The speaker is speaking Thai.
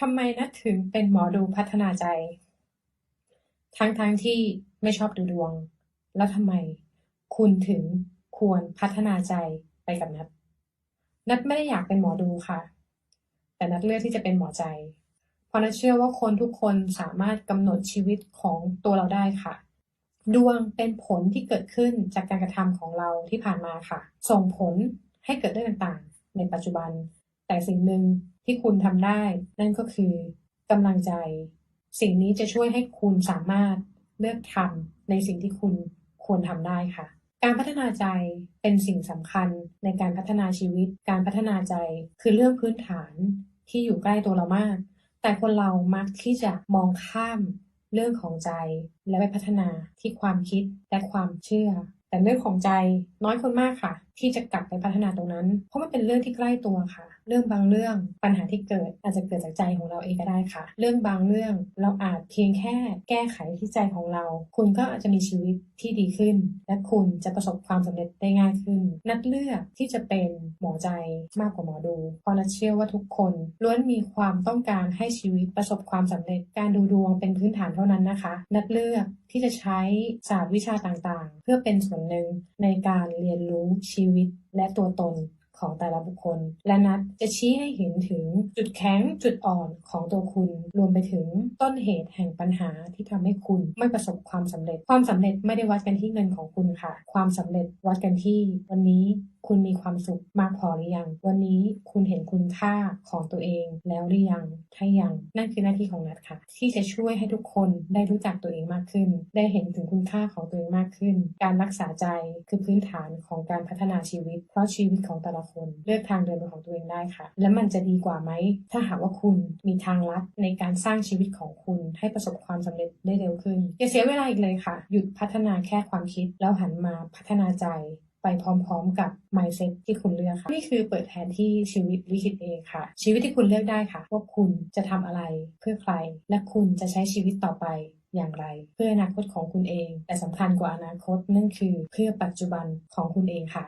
ทำไมนัดถึงเป็นหมอดูพัฒนาใจ ทั้งๆทที่ไม่ชอบดูดวง แล้วทำไมคุณถึงควรพัฒนาใจไปกับนัดนัดไม่ได้อยากเป็นหมอดูค่ะ แต่นัดเลือกที่จะเป็นหมอใจ เพราะนัดเชื่อว่าคนทุกคนสามารถกำหนดชีวิตของตัวเราได้ค่ะ ดวงเป็นผลที่เกิดขึ้นจากการกระทำของเราที่ผ่านมาค่ะ ส่งผลให้เกิดเรื่องต่างๆ ในปัจจุบัน แต่สิ่งหนึ่งที่คุณทำได้ นั่นก็คือกำลังใจ สิ่งนี้จะช่วยให้คุณสามารถเลือกทำในสิ่งที่คุณควรทำได้ค่ะ การพัฒนาใจเป็นสิ่งสำคัญในการพัฒนาชีวิต การพัฒนาใจคือเรื่องพื้นฐานที่อยู่ใกล้ตัวเรามาก แต่คนเรามักที่จะมองข้ามเรื่องของใจและไปพัฒนาที่ความคิดและความเชื่อ แต่เรื่องของใจน้อยคนมากค่ะที่จะกลับไปพัฒนาตรงนั้น เพราะมันเป็นเรื่องที่ใกล้ตัวค่ะ เรื่องบางเรื่องปัญหาที่เกิดอาจจะเกิดจากใจของเราเองก็ได้ค่ะ เรื่องบางเรื่องเราอาจเพียงแค่แก้ไขที่ใจของเรา คุณก็อาจจะมีชีวิตที่ดีขึ้น และคุณจะประสบความสำเร็จได้ง่ายขึ้น นัดเลือกที่จะเป็นหมอใจมากกว่าหมอดูเพราะนัดเชื่อว่าทุกคนล้วนมีความต้องการให้ชีวิตประสบความสำเร็จ การดูดวงเป็นพื้นฐานเท่านั้นนะคะ นัดเลือกที่จะใช้ศาสตร์วิชาต่างๆ เพื่อเป็นส่วนหนึ่งในการเรียนรู้ชีวิตและตัวตน ของแต่ละบุคคล และนัดจะชี้ให้เห็นถึงจุดแข็งจุดอ่อนของตัวคุณ รวมไปถึงต้นเหตุแห่งปัญหาที่ทำให้คุณไม่ประสบความสำเร็จ ความสำเร็จไม่ได้วัดกันที่เงินของคุณค่ะ ความสำเร็จวัดกันที่ วันนี้คุณมีความสุขมากพอหรือยัง วันนี้คุณเห็นคุณค่าของตัวเองแล้วหรือยัง ถ้ายัง นั่นคือหน้าที่ของนัดค่ะ ที่จะช่วยให้ทุกคนได้รู้จักตัวเองมากขึ้น ได้เห็นถึงคุณค่าของตัวเองมากขึ้น การรักษาใจคือพื้นฐานของการพัฒนาชีวิต เพราะชีวิตของแต่ละคนเลือกทางเดินของตัวเองได้ค่ะ และมันจะดีกว่าไหม ถ้าหากว่าคุณมีทางลัดในการสร้างชีวิตของคุณให้ประสบความสำเร็จได้เร็วขึ้นอย่าเสียเวลาอีกเลยค่ะ หยุดพัฒนาแค่ความคิด แล้วหันมาพัฒนาใจไปพร้อมๆกับ mindset ที่คุณเลือกค่ะ นี่คือเปิดแผนที่ชีวิตลิขิตเองค่ะ ชีวิตที่คุณเลือกได้ค่ะ ว่าคุณจะทำอะไรเพื่อใคร และคุณจะใช้ชีวิตต่อไปอย่างไร เพื่ออนาคตของคุณเอง แต่สำคัญกว่าอนาคตนั่นคือเพื่อปัจจุบันของคุณเองค่ะ